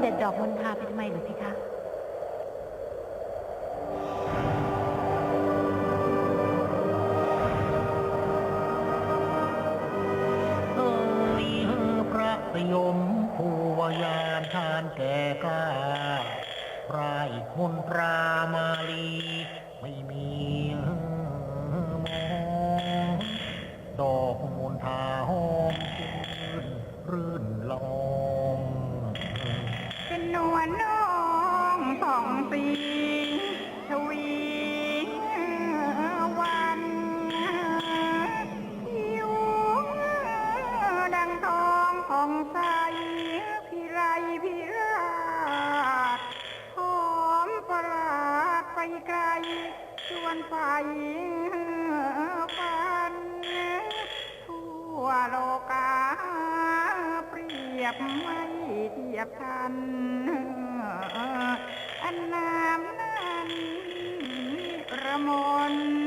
เด็ดดอกมณฑาไปทำไมหรือพี่คะเอ่ยพระสยมผู้วายานทานแก่กล้าพรายมนตรามาลี สองสีทวีวันผิวดังทองของใสพิไรพิราชหอมประหลาดไปไกลชวนไปฟันทั่วโลกาเปรียบไม่เทียบทันอันน Come on.